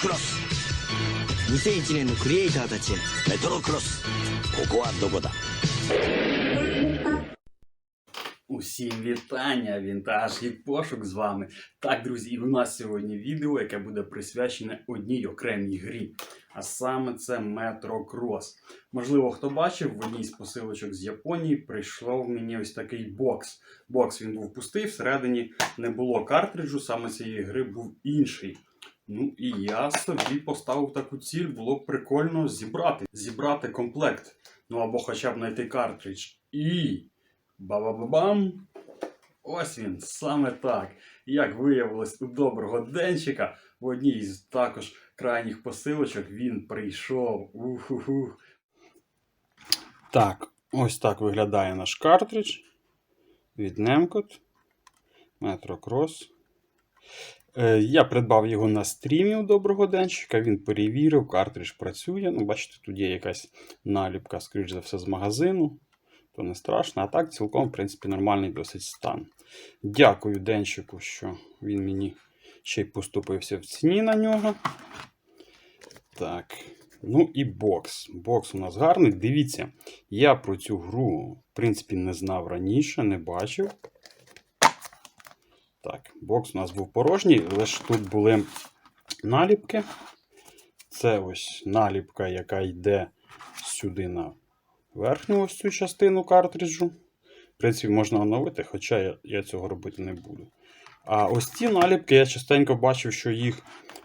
クロス2001年のクリエイターたちへメトロクロスここはどこだ Усім вітання, вінтаж і пошук з вами. Так, друзі, і у нас сьогодні відео, яке буде присвячене одній окремій грі. А саме це Metro Cross. Можливо, хто бачив, в одній з посилочок з Японії прийшов мені ось такий бокс. Бокс він був пустий, всередині не було картриджу, саме цієї гри був інший. Ну і я собі поставив таку ціль, було б прикольно зібрати. Зібрати комплект. Ну або хоча б знайти картридж. І. Ба-ба-ба-бам! Ось він, саме так. Як виявилось у доброго денчика, в одній з також крайніх посилочок він прийшов. Уху-ху. Так, ось так виглядає наш картридж від Nemcot Metro Cross. Е, Я придбав його на стрімі у доброго денчика, він перевірив, картридж працює. Ну, бачите, тут є якась наліпка, скоріш за все, з магазину то не страшно. А так, цілком, в принципі, нормальний досить стан. Дякую Денчику, що він мені ще й поступився в ціні на нього. Так. Ну і бокс. Бокс у нас гарний. Дивіться, я про цю гру, в принципі, не знав раніше, не бачив. Так, бокс у нас був порожній, лише тут були наліпки. Це ось наліпка, яка йде сюди на верхню ось цю частину картриджу. В принципі, можна оновити, хоча я, я цього робити не буду. А ось ці наліпки я частенько бачив, що їх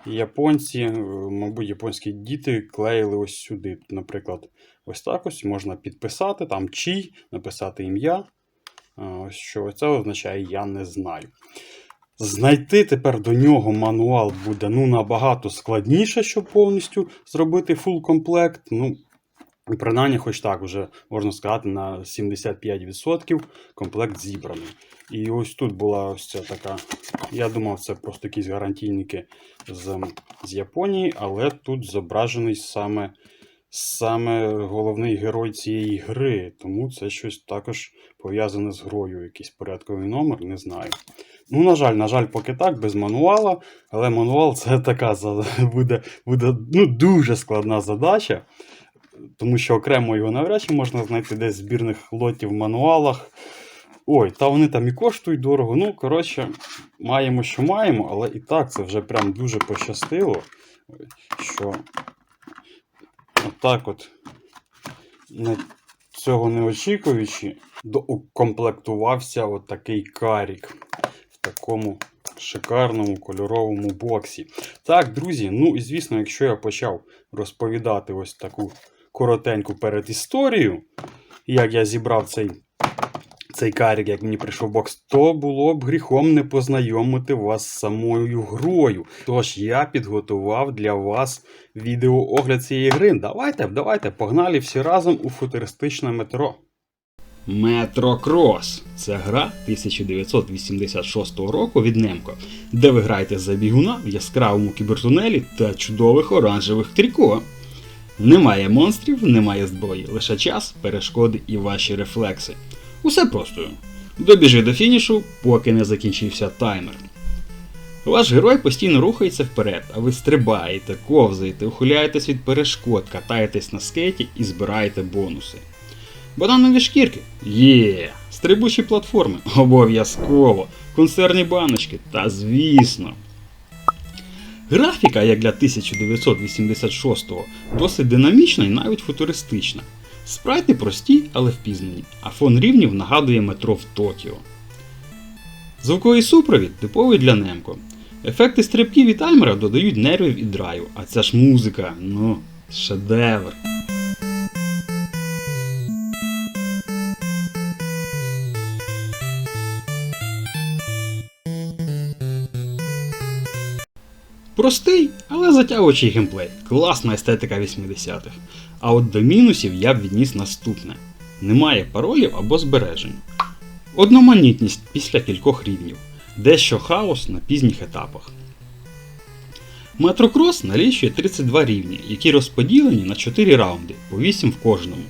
японці, е, мабуть, японські діти клеїли ось сюди. Наприклад, ось так ось можна підписати, там чий, написати ім'я. Ось Що це означає, я не знаю. Знайти тепер до нього мануал буде ну, набагато складніше, щоб повністю зробити фул комплект. Ну, Принаймні, хоч так, вже можна сказати, на 75% комплект зібраний. І ось тут була ось ця така. Я думав, це просто якісь гарантійники з, з Японії, але тут зображений саме, саме головний герой цієї гри. Тому це щось також пов'язане з грою. Якийсь порядковий номер, не знаю. Ну, на жаль, на жаль, поки так, без мануала. Але мануал це така буде, буде ну, дуже складна задача тому що окремо його навряд чи можна знайти десь в збірних лотів в мануалах. Ой, та вони там і коштують дорого. Ну, коротше, маємо, що маємо, але і так це вже прям дуже пощастило, що отак от, на цього не очікуючи, доукомплектувався от такий карік в такому шикарному кольоровому боксі. Так, друзі, ну і звісно, якщо я почав розповідати ось таку коротеньку передісторію, як я зібрав цей, цей карік, як мені прийшов бокс, то було б гріхом не познайомити вас з самою грою. Тож я підготував для вас відеоогляд цієї гри. Давайте, давайте, погнали всі разом у футуристичне метро. Метро Крос це гра 1986 року від Немко, де ви граєте за бігуна в яскравому кібертунелі та чудових оранжевих тріко. Немає монстрів, немає зброї, лише час, перешкоди і ваші рефлекси. Усе просто. Добіжи до фінішу, поки не закінчився таймер. Ваш герой постійно рухається вперед, а ви стрибаєте, ковзаєте, ухиляєтесь від перешкод, катаєтесь на скейті і збираєте бонуси. Бананові шкірки? Є. Стрибучі платформи? Обов'язково. Консервні баночки? Та звісно. Графіка, як для 1986-го, досить динамічна і навіть футуристична. Спрайти прості, але впізнані, а фон рівнів нагадує метро в Токіо. Звуковий супровід типовий для Немко. Ефекти стрибків і таймера додають нервів і драйву, а ця ж музика, ну, шедевр. Простий, але затягуючий геймплей. Класна естетика 80-х. А от до мінусів я б відніс наступне: немає паролів або збережень. Одноманітність після кількох рівнів, дещо хаос на пізніх етапах. Метрокрос налічує 32 рівні, які розподілені на 4 раунди, по 8 в кожному.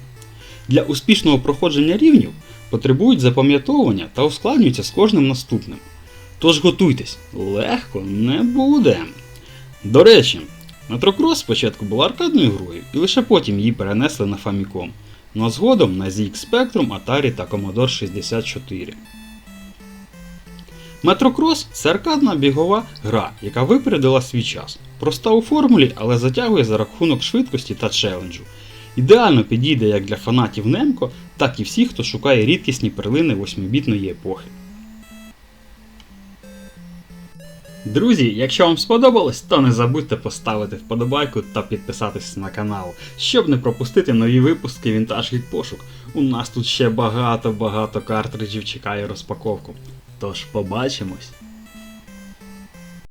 Для успішного проходження рівнів потребують запам'ятовування та ускладнюються з кожним наступним. Тож готуйтесь, легко не буде. До речі, Metrocross спочатку була аркадною грою, і лише потім її перенесли на Famicom, ну а згодом на ZX Spectrum, Atari та Commodore 64. Метрокрос це аркадна бігова гра, яка випередила свій час. Проста у формулі, але затягує за рахунок швидкості та челенджу. Ідеально підійде як для фанатів Немко, так і всіх, хто шукає рідкісні перлини 8-бітної епохи. Друзі, якщо вам сподобалось, то не забудьте поставити вподобайку та підписатись на канал, щоб не пропустити нові випуски Вінтаж від пошук. У нас тут ще багато-багато картриджів чекає розпаковку. Тож побачимось!